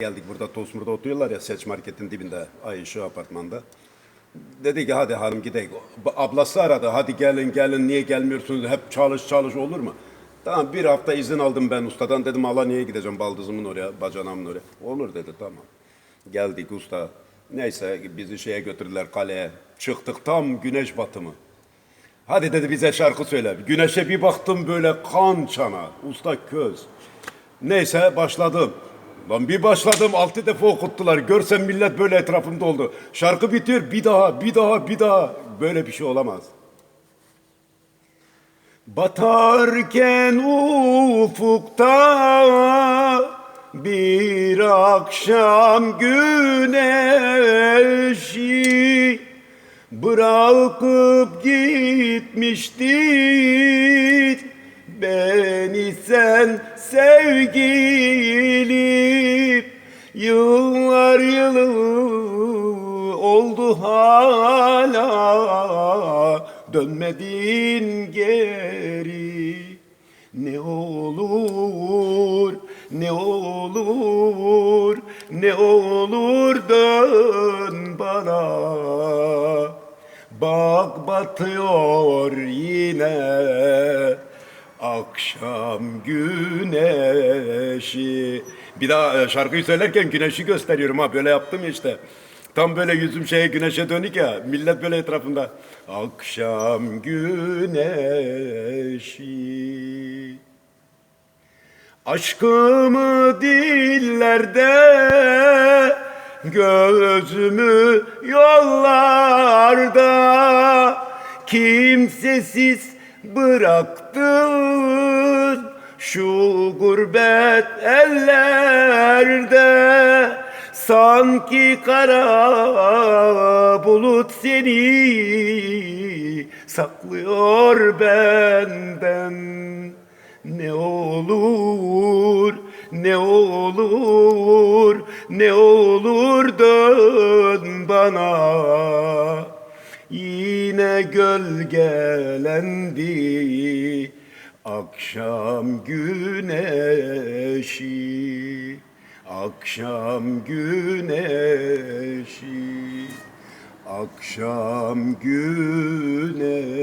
Geldik burada Tosmur'da oturuyorlar ya Seç Market'in dibinde ay şu apartmanda. Dedi ki hadi hanım gidelim. Ablası aradı hadi gelin gelin niye gelmiyorsunuz hep çalış çalış olur mu? Tamam bir hafta izin aldım ben ustadan dedim niye gideceğim baldızımın oraya bacanamın oraya. Olur dedi tamam. Geldik usta. Neyse bizi şeye götürdüler kaleye. Çıktık tam güneş batımı. Hadi dedi bize şarkı söyle. Güneşe bir baktım böyle kan çana. Usta köz. Neyse başladım. Lan bir başladım altı defa okuttular. Görsen millet böyle etrafımda oldu. Şarkı bitiyor bir daha bir daha bir daha. Böyle bir şey olamaz. Batarken ufukta bir akşam güneşi bırakıp gitmiştin beni sen sevgilim yıllar yılı oldu hala. Dönmedin geri. Ne olur ne olur ne olur dön bana. Bak batıyor yine akşam güneşi. Bir daha e, şarkıyı söylerken güneşi gösteriyorum ha böyle yaptım ya işte. Tam böyle yüzüm şeye güneşe dönük ya. Millet böyle etrafında. Akşam güneşi. Aşkımı dillerde Gözümü yollarda Kimsesiz bıraktın Şu gurbet ellerde Sanki kara bulut seni Saklıyor benden ne olur, ne olur, ne olur dön bana. Yine gölgelendi akşam güneşi, akşam güneşi. Akşam güneşi